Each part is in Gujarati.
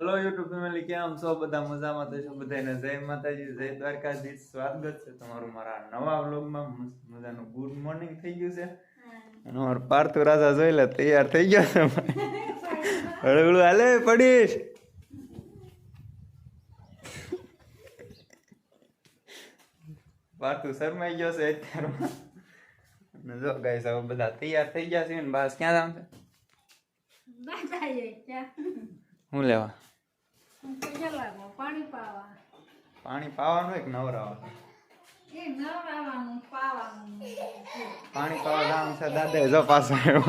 હેલો યુટ્યુબ ફેમિલી કેમ છો? બધા મજામાં તો છો? બધાને જય માતાજી જય દ્વારકાધીશ. સ્વાગત છે તમારું મારા નવા વ્લોગમાં. મજાનું ગુડ મોર્નિંગ થઈ ગયું છે. અને અમારો પાર્થુ રાજા જોઈ લે તૈયાર થઈ ગયો છે. હળવળું હાલે પડીશ. પાર્થુ શરમાઈ ગયો છે અત્યારમાં. જો ગાઈસ હવે બધા તૈયાર થઈ ગયા છે ને બસ ક્યાં જવાનું છે? શું લેવા? પાણી પાવા પાણી પાવાનું એક નવરાવા પાણી પાવા જવાનું છે દાદા જો પાસે આવ્યો.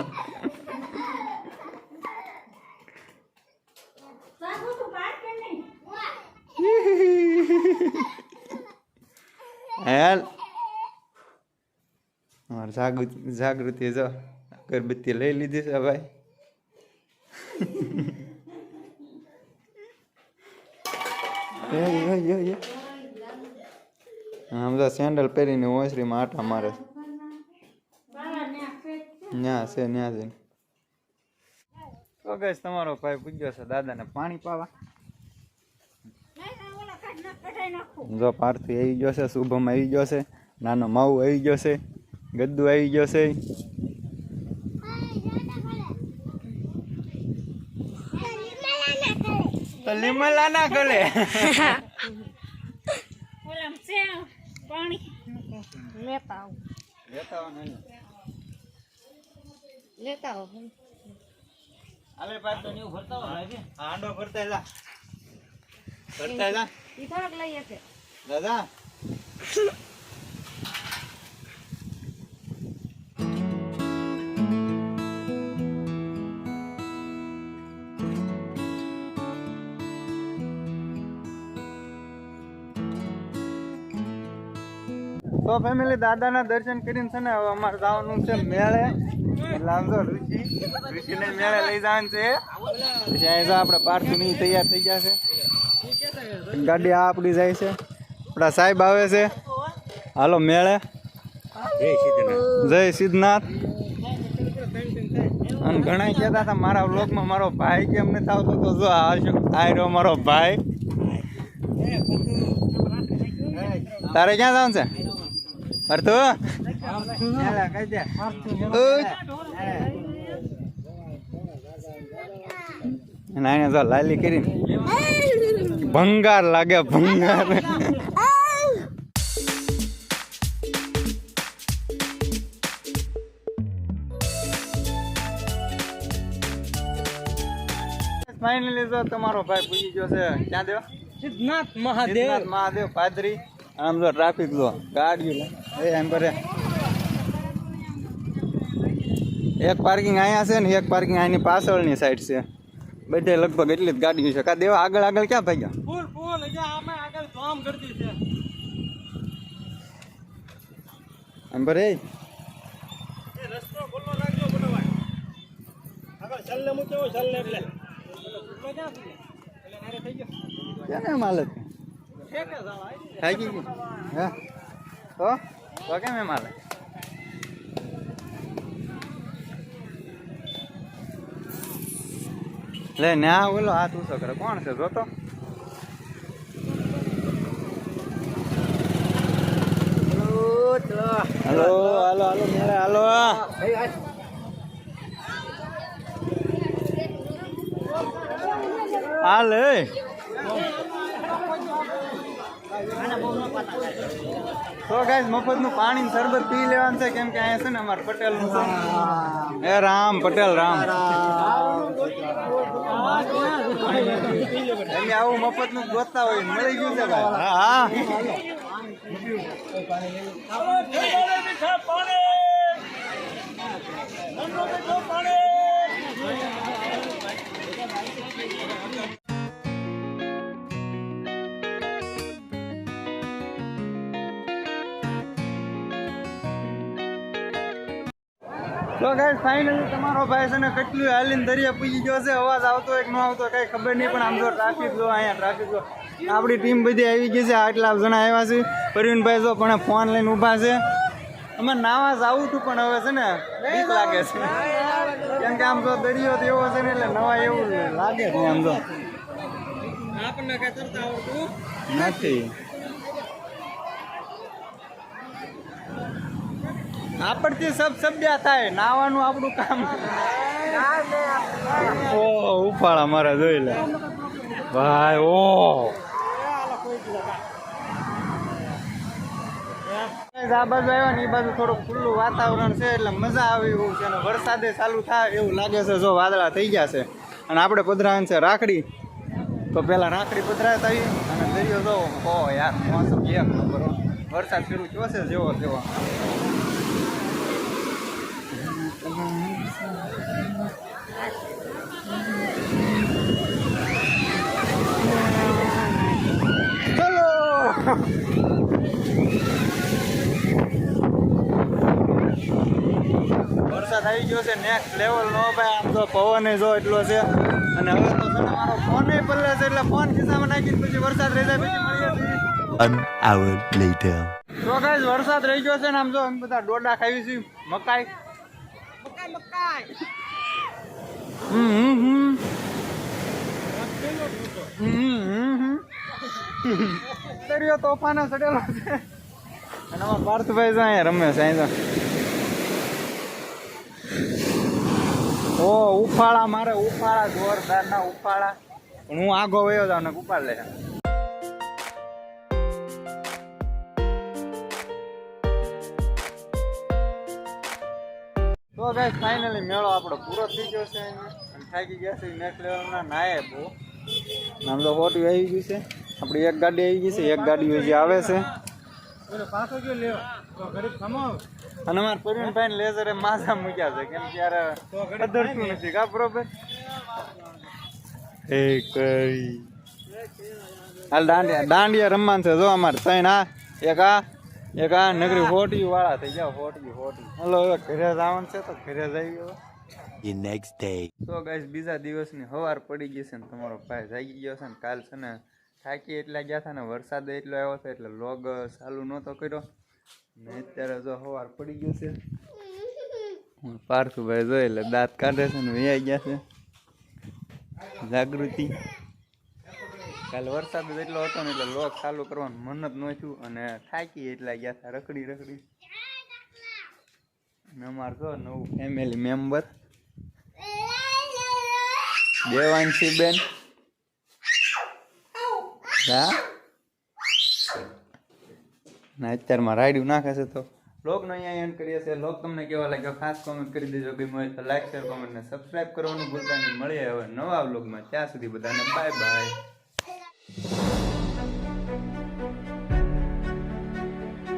હેલ. જાગૃતિ જો અગરબત્તી લઈ લીધી છે ભાઈ. આમ તો સેન્ડલ પહેરીને ઓસરીમાં આટા મારે ન્યા છે ન્યા છે. તો તમારો ભાઈ પૂછ્યો છે દાદાને પાણી પાવા. જો પાર્થિવ આવી ગયો છે, શુભમ આવી ગયો છે, નાનો માઉ આવી ગયો છે, ગદ્દુ આવી ગયો છે. તો લીમલા ના ગલે. ઓલા છે પાણી. લેતા આવ. લેતા આવું આંડો ભરતા જા. ભરતા જા. ઈ થોડાક લઈએ છે. દાદા તો ફેમિલી દાદાના દર્શન કરીને છે ને હવે અમારે જવાનું છે મેળે. જો ઋષિ. ઋષિને મેળે લઈ જવાનું છે. પછી આપણે પાર્થની તૈયાર થઈ ગયા છે. ગાડી આ આપણી જાય છે. આપણા સાહેબ આવે છે. હાલો મેળે. જય સિદ્ધનાથ. અને ઘણા કહેતા હતા મારા વ્લોગમાં મારો ભાઈ કેમ નથી આવતો? તો જો આવ્યો મારો ભાઈ. તારે ક્યાં જવાનું છે? અર્થુ અહીંયા જો લાલી કરી. ભંગાર લાગે ભંગાર. ફાઇનલી જો તમારો ભાઈ પૂછી ગયો છે. ક્યાં દેવા? સિદ્ધનાથ મહાદેવ. મહાદેવ પાદરી. આમ જો ટ્રાફિક જો ગાડીઓ લે. એ એમ કરે એક પાર્કિંગ અહીંયા છે ને એક પાર્કિંગ અહીંની પાછળની સાઈડ છે બધે લગભગ એટલી જ ગાડીઓ છે કા દેવા આગળ આગળ ક્યાં ભાગ્યા? ફૂલ ફૂલ અહીંયા આમે આગળ જામ કરતી છે. એમ પર એ? એ રસ્તો ખુલ્લો રાખજો બનવાય આગળ છલ્લે મૂકે હોય છલ્લે એટલે. ખુલ્લો ક્યાં થઈ એટલે મારે થઈ ગઈ હે તો તો કેમ એમ હાલે લે ન્યા ઓલો હાથ ઊંચો કોણ છે જોતો હલો હલો હાલો મેરે હાલો હાલ તો ગાઈસ મફતનું પાણી શરબત પી લેવાનું છે. કેમ કે અહીંયા છે ને અમારે પટેલનું એ રામ, પટેલ રામ. એમને આવું મફતનું ગોતતા હોય, મળી ગયું છે હા હા. તો ગાઈસ ફાઇનલી તમારો ભાઈ છે ને કેટલું હાલીને દરિયા પૂજી ગયો છે. અવાજ આવતો હોય ન આવતો કઈ ખબર નહીં પણ આમ જો ટ્રાફિક જો અહીંયા ટ્રાફિક જો. આપણી ટીમ બધી આવી ગઈ છે આટલા જણા આવ્યા છે. પરવીનભાઈ જો પણ ફોન લઈને ઊભા છે. અમે નાવા આવું હતું પણ હવે છે ને બીક લાગે છે. કેમ કે આમ તો દરિયો તો એવો છે ને એટલે નવા એવું લાગે છે આમ તો. આપણને કઈ તરતા આવડતું? નથી. આપણથી સબ સભ્યા થાય. નાવાનું આપણું કામ. ઓ ઉફાળા મારા જોઈ લે. ભાઈ, ઓ. આ બાજુ આવ્યા ને એ બાજુ થોડુંક ખુલ્લું વાતાવરણ છે એટલે મજા આવી એવું છે અને વરસાદે ચાલુ થાય એવું લાગે છે જો વાદળા થઈ ગયા છે. અને આપણે પધરાવાનું છે રાખડી. તો પેલા રાખડી પધરાય થઈ અને દરિયો જો. ઓ યાર, મોસમ એક નંબર. વરસાદ શરૂ થયો છે જેવો તેવો વરસાદ આવી ગયો છે નેક્સ્ટ લેવલ નો ભાઈ. આમ તો પવન જો એટલો છે. અને હવે તો છે મારો ફોન પલ્લે છે એટલે ફોન ખિસ્સામાં નાખી પછી વરસાદ રહી જાય પછી મળીએ One hour later. તો ગાઈઝ વરસાદ રહી ગયો છે ને આમ જો અમે બધા ડોડા ખાવી છે મકાઈ. મકાઈ મકાઈ. તોફાને ચડેલો છે. અને અમારા પાર્થભાઈ છે અહીંયા રમે છે અહીં જો ઓ, ઉફાળા, મારે ઉફાળા જોરદાર ના ઉફાળા હું આગો વયો જાઉં ઉપાડ લે તો ગાઈસ ફાઇનલી મેળો આપણો પૂરો થઈ ગયો છે અહીંયા. અને થાકી ગયા છે નેક્સ્ટ લેવલના નાયે બહુ. આમ તો હોટી આવી ગયું છે. આપણી એક ગાડી આવી ગઈ છે એક ગાડી હજી આવે છે. ઓલો પાછો ગયો લેવા. તો ઘડીક ખમાવ અને અમારા પ્રવીણભાઈ લેઝરે માથા મૂક્યા છે કેમ કે યાર કદરતું નથી કા બરોબર? એ કઈ. હાલ દાંડિયા દાંડિયા રમવાનું છે જો અમારે ત્રણ આ એક આ. એક આ નગરી હોટી વાળા થઈ જાવ હોટી હોટી. હલો હવે ઘરે જવાનું છે તો ઘરે જઈ ગયો. ધી નેક્સ્ટ ડે તો ગાઈસ બીજા દિવસની હવાર પડી ગઈ છે ને તમારો ભાઈ જાગી ગયો છે ને કાલ છે ને થાકી એટલા ગયા હતા ને વરસાદ એટલો આવ્યો હતો એટલે લોગ ચાલુ નહોતો કર્યો. ને અત્યારે જો હવાર પડી ગયો છે. હું પાર્થુભાઈ જોઈ એટલે દાંત કાઢે છે ને વૈયા ગયા છે. જાગૃતિ. કાલે વરસાદ જ એટલો હતો ને એટલે લોક ચાલુ કરવાનું મન જ ન થયું અને થાકી એટલા ગયા હતા રખડી રખડી. અમાર જો નવું ફેમિલી મેમ્બર દેવાંશી બેન. હા? ના અત્યારમાં રાયડું નાખે છે તો લોગનો અહીંયા એન્ડ કરીએ છીએ. લોક તમને કેવા લાગ્યો? ખાસ કોમેન્ટ કરી દેજો. કે મળે તો લાઈક શેર કોમેન્ટ ને સબસ્ક્રાઇબ કરવાનું ભૂલતા નહીં. મળીએ હવે નવા બ્લોગમાં ત્યાં સુધી બધાને બાય બાય you